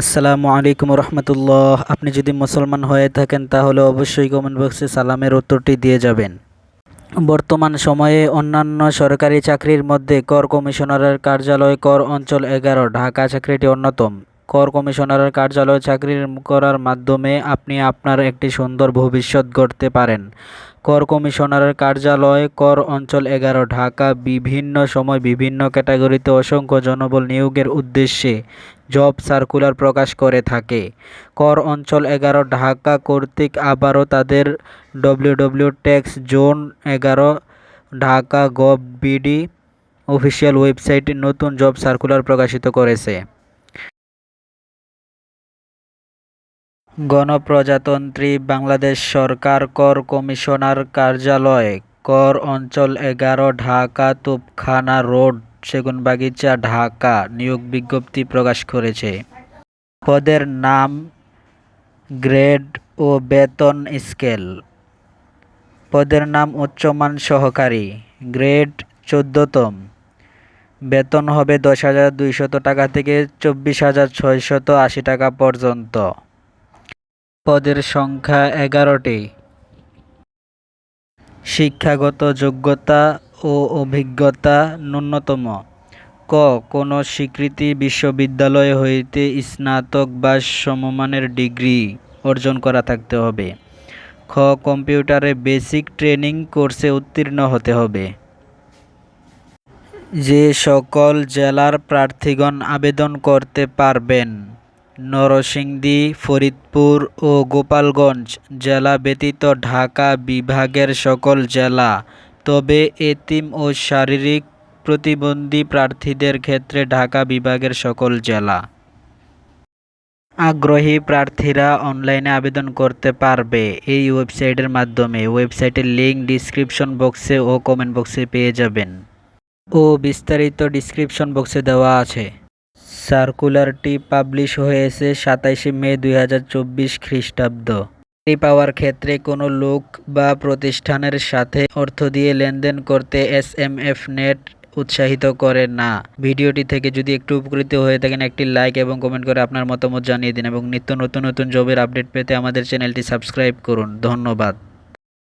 আসসালামু আলাইকুম রহমতুল্লাহ। আপনি যদি মুসলমান হয়ে থাকেন, তাহলে অবশ্যই কমেন্ট বক্সে সালামের উত্তরটি দিয়ে যাবেন। বর্তমান সময়ে অন্যান্য সরকারি চাকরির মধ্যে কর কমিশনারের কার্যালয় কর অঞ্চল এগারো, ঢাকা চাকরিটি অন্যতম। কর কমিশনারের কার্যালয়ে চাকরি করার মাধ্যমে আপনি আপনার একটি সুন্দর ভবিষ্যৎ গড়তে পারেন। কর কমিশনারের কার্যালয়, কর অঞ্চল এগারো, ঢাকা, বিভিন্ন সময় বিভিন্ন ক্যাটাগরিতে অসংখ্য জনবল নিয়োগের উদ্দেশ্যে জব সার্কুলার প্রকাশ করে থাকে। কর অঞ্চল এগারো, ঢাকা কর্তৃক আবারও তাদের ডব্লিউডব্লিউ ট্যাক্স জোন এগারো, ঢাকা গভ বিডি অফিসিয়াল ওয়েবসাইটে নতুন জব সার্কুলার প্রকাশিত করেছে। গণপ্রজাতন্ত্রী বাংলাদেশ সরকার কর কমিশনার কার্যালয়, কর অঞ্চল এগারো, ঢাকা তোপখানা রোড, সেগুনবাগিচা, ঢাকা, নিয়োগ বিজ্ঞপ্তি প্রকাশ করেছে। পদের নাম, গ্রেড ও বেতন স্কেল। পদের নাম উচ্চমান সহকারী, গ্রেড চোদ্দতম। বেতন হবে দশ হাজার দুইশত টাকা থেকে চব্বিশ হাজার ছয়শত আশি টাকা পর্যন্ত। পদের সংখ্যা এগারোটি। শিক্ষাগত যোগ্যতা ও অভিজ্ঞতা ন্যূনতম। ক, কোনো স্বীকৃতি বিশ্ববিদ্যালয় হইতে স্নাতক বা সমমানের ডিগ্রি অর্জন করা থাকতে হবে। খ, কম্পিউটারে বেসিক ট্রেনিং কোর্সে উত্তীর্ণ হতে হবে। যে সকল জেলার প্রার্থীগণ আবেদন করতে পারবেন। নরসিংদী, ফরিদপুর ও গোপালগঞ্জ জেলা ব্যতীত ঢাকা বিভাগের সকল জেলা। তবে এতিম ও শারীরিক প্রতিবন্ধী প্রার্থীদের ক্ষেত্রে ঢাকা বিভাগের সকল জেলা। আগ্রহী প্রার্থীরা অনলাইনে আবেদন করতে পারবে। এই ওয়েবসাইটের মাধ্যমে ওয়েবসাইটের লিঙ্ক ডিসক্রিপশন বক্সে ও কমেন্ট বক্সে পেয়ে যাবেন। ও বিস্তারিত ডিসক্রিপশন বক্সে দেওয়া আছে। সার্কুলারটি পাবলিশ হয়েছে সাতাইশে মে দুই হাজার চব্বিশ খ্রিস্টাব্দ। চাকরি পাওয়ার ক্ষেত্রে কোনো লোক বা প্রতিষ্ঠানের সাথে অর্থ দিয়ে লেনদেন করতে এস এম এফ নেট উৎসাহিত করে না। ভিডিওটি থেকে যদি একটু উপকৃত হয়ে থাকেন, একটি লাইক এবং কমেন্ট করে আপনার মতামত জানিয়ে দিন এবং নিত্য নতুন নতুন জবের আপডেট পেতে আমাদের চ্যানেলটি সাবস্ক্রাইব করুন। ধন্যবাদ।